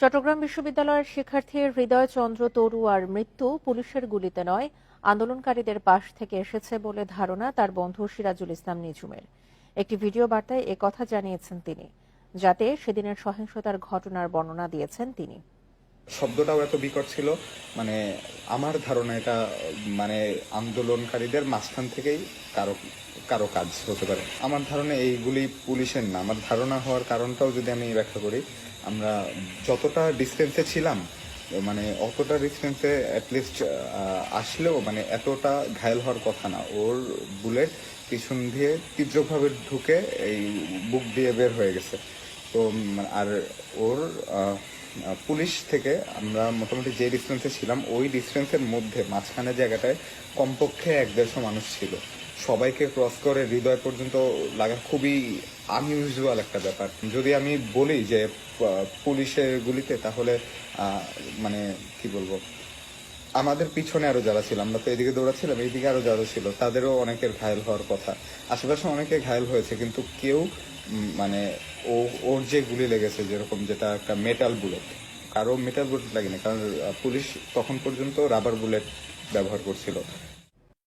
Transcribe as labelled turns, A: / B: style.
A: চট্টগ্রাম বিশ্ববিদ্যালয়ের শিক্ষার্থী হৃদয় চন্দ্র তরুয়ার মৃত্যু পুলিশের গুলিতে নয়, আন্দোলনকারীদের পাশ থেকে এসেছে বলে ধারণা তার বন্ধু সিরাজুল ইসলাম নিজুমের একটি ভিডিও বার্তায় কথা জানিয়েছেন তিনি, যাতে সেদিনের সহিংসতার ঘটনার বর্ণনা দিয়েছেন তিনি।
B: শব্দটাও এত বিকট ছিল মানে আমার ধারণা এটা মানে আন্দোলনকারীদের মাঝখান থেকেই কারও কারও কাজ হতে পারে। আমার ধারণা এইগুলি পুলিশের না। আমার ধারণা হওয়ার কারণটাও যদি আমি ব্যাখ্যা করি, আমরা যতটা ডিস্টেন্সে ছিলাম মানে অতটা ডিস্টেন্সে অ্যাটলিস্ট আসলেও মানে এতটা ঘায়ল হওয়ার কথা না। ওর বুলেট পিছন দিয়ে তীব্রভাবে ঢুকে এই বুক দিয়ে বের হয়ে গেছে। তো আর ওর পুলিশ থেকে আমরা মোটামুটি যে ডিস্টেন্সে ছিলাম, ওই ডিস্টেন্সের মধ্যে মাঝখানে জায়গাটায় কমপক্ষে এক দেড়শো মানুষ ছিল। সবাইকে ক্রস করে হৃদয় পর্যন্ত লাগা খুবই আনইউজুয়াল একটা ব্যাপার। যদি আমি বলি যে পুলিশের গুলিতে, তাহলে মানে কি বলব? আমাদের পিছনে আরও যারা ছিল, আমরা তো এদিকে দৌড়াচ্ছিলাম, এইদিকে আরও যারা ছিল, তাদেরও অনেকের ঘায়ল হওয়ার কথা। আশেপাশে অনেকে ঘায়ল হয়েছে, কিন্তু কেউ মানে ও ওর যে গুলি লেগেছে, যেরকম যেটা একটা মেটাল বুলেট কারও মেটাল বুলেট লাগেনি, কারণ পুলিশ তখন পর্যন্ত রাবার বুলেট ব্যবহার করছিল।